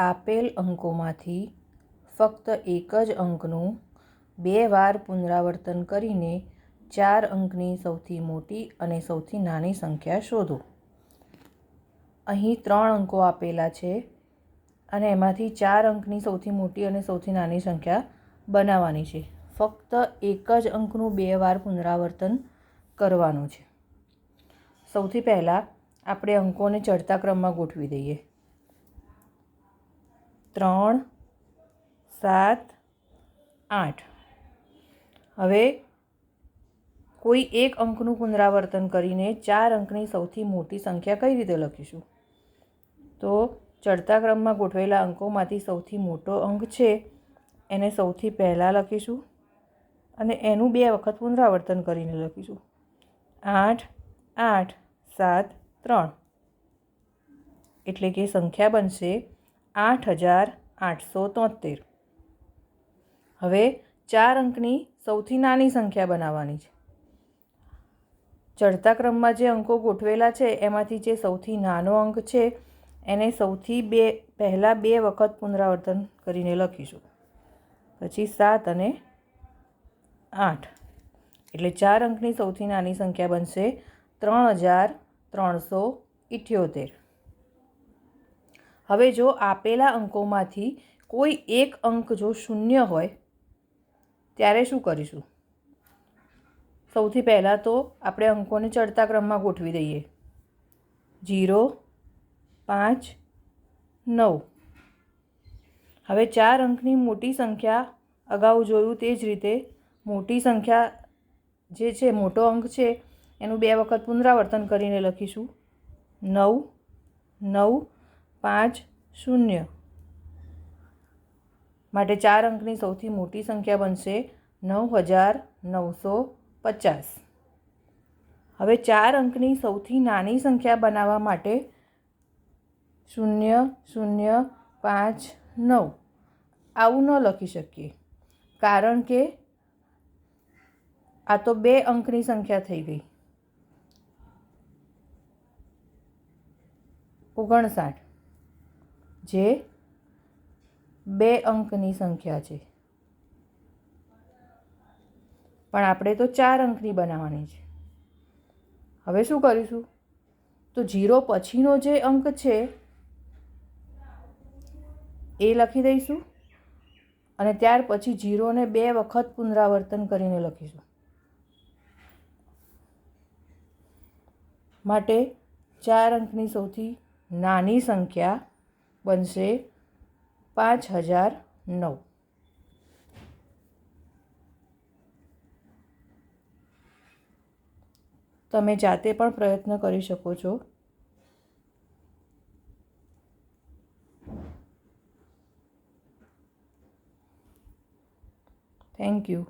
આપેલ અંકોમાંથી ફક્ત એક જ અંકનું બે વાર પુનરાવર્તન કરીને ચાર અંકની સૌથી મોટી અને સૌથી નાની સંખ્યા શોધો. અહીં ત્રણ અંકો આપેલા છે અને એમાંથી ચાર અંકની સૌથી મોટી અને સૌથી નાની સંખ્યા બનાવવાની છે. ફક્ત એક જ અંકનું બે વાર પુનરાવર્તન કરવાનું છે. સૌથી પહેલાં આપણે અંકોને ચડતા ક્રમમાં ગોઠવી દઈએ. ત્રણ, સાત, આઠ. હવે કોઈ એક અંકનું પુનરાવર્તન કરીને ચાર અંકની સૌથી મોટી સંખ્યા કઈ રીતે લખીશું? તો ચડતા ક્રમમાં ગોઠવેલા અંકોમાંથી સૌથી મોટો અંક છે, એને સૌથી પહેલાં લખીશું અને એનું બે વખત પુનરાવર્તન કરીને લખીશું. આઠ આઠ, સાત, ત્રણ. એટલે કે સંખ્યા બનશે આઠ હજાર આઠસો તોતેર. હવે ચાર અંકની સૌથી નાની સંખ્યા બનાવવાની છે. ચડતા ક્રમમાં જે અંકો ગોઠવેલા છે, એમાંથી જે સૌથી નાનો અંક છે, એને સૌથી બે, પહેલાં બે વખત પુનરાવર્તન કરીને લખીશું. પછી સાત અને આઠ. એટલે ચાર અંકની સૌથી નાની સંખ્યા બનશે ત્રણ હજાર ત્રણસો ઇઠ્યોતેર. હવે જો આપેલા અંકોમાંથી કોઈ એક અંક જો શૂન્ય હોય, ત્યારે શું કરીશું? સૌથી પહેલાં તો આપણે અંકોને ચડતા ક્રમમાં ગોઠવી દઈએ. જીરો પાંચ, નવ. હવે ચાર અંકની મોટી સંખ્યા અગાઉ જોયું તે જ રીતે મોટી સંખ્યા જે છે, મોટો અંક છે, એનું બે વખત પુનરાવર્તન કરીને લખીશું. નવ નવ પાંચ શૂન્ય. માટે ચાર અંકની સૌથી મોટી સંખ્યા બનશે નવ હજાર નવસો પચાસ. હવે ચાર અંકની સૌથી નાની સંખ્યા બનાવવા માટે શૂન્ય શૂન્ય, પાંચ, નવ આવું ન લખી શકીએ. કારણ કે આ તો બે અંકની સંખ્યા થઈ ગઈ. ઓગણસાઠ. જે બે અંકની સંખ્યા છે. પણ આપણે તો ચાર અંકની બનાવવાની છે. હવે શું કરીશું? તો જીરો પછીનો જે અંક છે, એ લખી દઈશું અને ત્યાર પછી જીરોને બે વખત પુનરાવર્તન કરીને લખીશું. માટે ચાર અંકની સૌથી નાની સંખ્યા બનશે પાંચ હજાર નવ. તમે જાતે પણ પ્રયત્ન કરી શકો છો. Thank you